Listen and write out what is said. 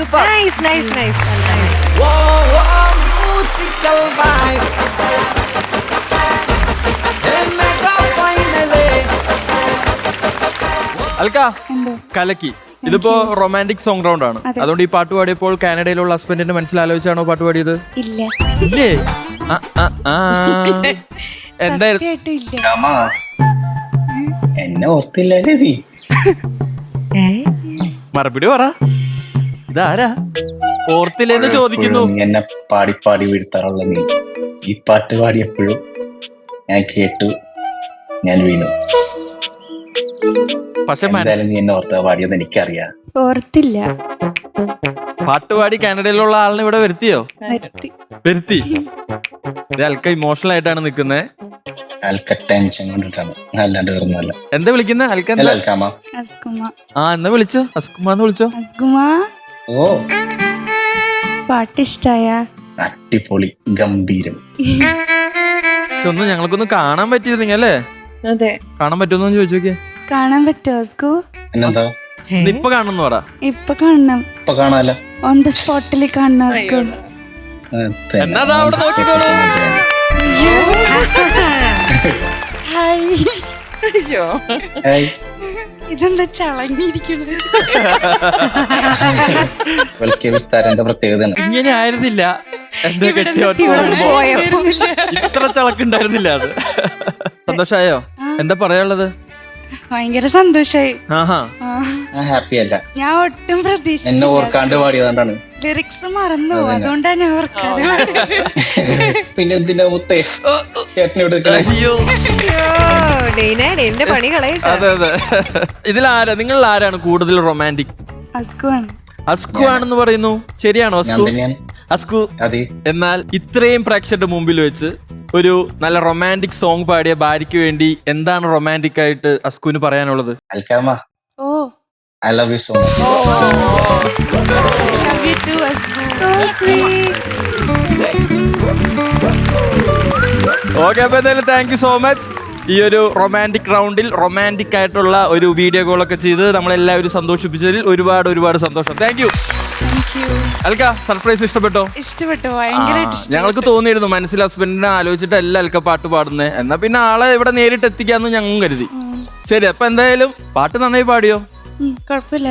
Super nice nice nice ഓ ഓ musical vibe Alka കലക്കി. ഇതിപ്പോ റൊമാന്റിക് സോങ് റൗണ്ട് ആണ്. അതുകൊണ്ട് ഈ പാട്ട് പാടിയപ്പോൾ കാനഡയിലുള്ള ഹസ്ബൻഡിന്റെ മനസ്സിലാലോചിച്ചാണോ പാട്ട് പാടിയത്? ഇല്ലേ. എന്തായിരുന്നു എന്നെ ഓർത്തില്ലേ മറുപടി പറ. ഇതാരാ? ഓർത്തില്ലെന്ന് ചോദിക്കുന്നു. നീ എന്നെ പാടി പാടി വീഴ്ത്താറുള്ള നീ. ഈ പാട്ട് പാടിയപ്പോഴും ഞാൻ കേട്ടു ഞാൻ വീണു. പക്ഷെ മന- എന്തായാലും നീ എന്നെ ഓർത്ത പാടിയത് എനിക്കറിയാം. ഓർത്തില്ല. പാട്ട് പാടി കാനഡയിലുള്ള ആളിനെ ഇവിടെ വരുത്തിയോ? വരുത്തി. വരുത്തി. ഇത് അൽക്ക ഇമോഷണൽ ആയിട്ടാണ് നിക്കുന്നത് അൽക്ക ടെൻഷൻ കൊണ്ടിട്ടാണ്. അല്ലാണ്ട് വേറൊന്നുമല്ല. എന്താ വിളിക്കുന്നത് അൽക്ക അല്ല എന്താ അൽക്കാമ അസ്കുമ. ആ എന്നാ വിളിച്ചോ? അസ്കുമാന്ന് വിളിച്ചോ? അസ്കുമ? ഓ. പാട്ടിഷ്ടായ. അടിപൊളി ഗംഭീരം. പക്ഷെ ഒന്നും ഞങ്ങൾക്കൊന്ന് കാണാൻ പറ്റിയിരുന്നെങ്കിൽ അല്ലേ? അതെ. കാണാൻ പറ്റുമെന്ന് ചോദിച്ചു നോക്കിയേ. കാണാൻ പറ്റുമോ സ്കൂ? എന്നെന്താ ഇപ്പൊ കാണുന്നു പറ. ഇപ്പൊ കാണണം. ഇപ്പൊ കാണാലോ? ഓൺ ദ സ്പോട്ടിൽ കാണണം സ്കൂ? എന്നാ ദാ അവിടെ നോക്കിക്കോളൂ. ഹായ്. അയ്യോ. ഇതെന്താ ചളങ്ങിയിരിക്കുന്നത്? ഈ പ്രത്യേകതയാണ്. ഇങ്ങനെ ആയിരുന്നില്ല. എന്റെ കെട്ടിയോട്ട് ഇത്ര ചളക്കുണ്ടായിരുന്നില്ല അത്. സന്തോഷായോ? എന്താ പറയാനുള്ളത്? ഭയങ്കര സന്തോഷായി. ആഹാ. ആ, ഞാൻ ഹാപ്പി അല്ല. ഞാൻ ഒട്ടും എന്നെ പ്രതീക്ഷിച്ചില്ല ഓർക്കാണ്ട് പാടിയതുകൊണ്ടാണ്. ലിറിക്സ് മറന്നു. അതുകൊണ്ടാണ് ഞാൻ ഓർക്കാതെ പാടിയത്. പിന്നെ എന്തിനാ മുത്തേ? ഡെയ്നാണ് എന്റെ പണി അതെ അതെ. ഇതിൽ ആരാ നിങ്ങൾ ആരാണ് കൂടുതൽ റൊമാന്റിക് അസ്കു ആണ്. അസ്കു ആണെന്ന് പറയുന്നു. ശരിയാണോ അസ്കു? അസ്കു എന്നാൽ ഇത്രയും പ്രേക്ഷകരുടെ മുമ്പിൽ വെച്ച് ഒരു നല്ല റൊമാന്റിക് സോങ് പാടിയ ഭാര്യയ്ക്ക് വേണ്ടി എന്താണ് റൊമാന്റിക് ആയിട്ട് അസ്കുവിന് പറയാനുള്ളത്? അൽക്കാമ. ഓക്കെ അപ്പൊ എന്തായാലും താങ്ക് യു സോ മച്ച് ഈ ഒരു റൊമാന്റിക് റൗണ്ടിൽ റൊമാന്റിക് ആയിട്ടുള്ള ഒരു വീഡിയോ കോളൊക്കെ ചെയ്ത് നമ്മളെല്ലാവരും സന്തോഷിപ്പിച്ചതിൽ ഒരുപാട് ഒരുപാട് സന്തോഷം. താങ്ക് യു അൽക്ക സർപ്രൈസ് ഇഷ്ടപ്പെട്ടോ? ഇഷ്ടപ്പെട്ടു ഭയങ്കരമായിട്ട് ഞങ്ങൾക്ക് തോന്നിയിരുന്നു മനസ്സിൽ ഹസ്ബൻഡിനെ ആലോചിച്ചിട്ടല്ല അൽക്ക പാട്ട് പാടുന്നത് എന്നാ പിന്നെ ആളെ ഇവിടെ നേരിട്ട് എത്തിക്കാന്ന് ഞങ്ങളും കരുതി. ശരി അപ്പൊ എന്തായാലും പാട്ട് നന്നായി പാടിയോ? കുഴപ്പമില്ല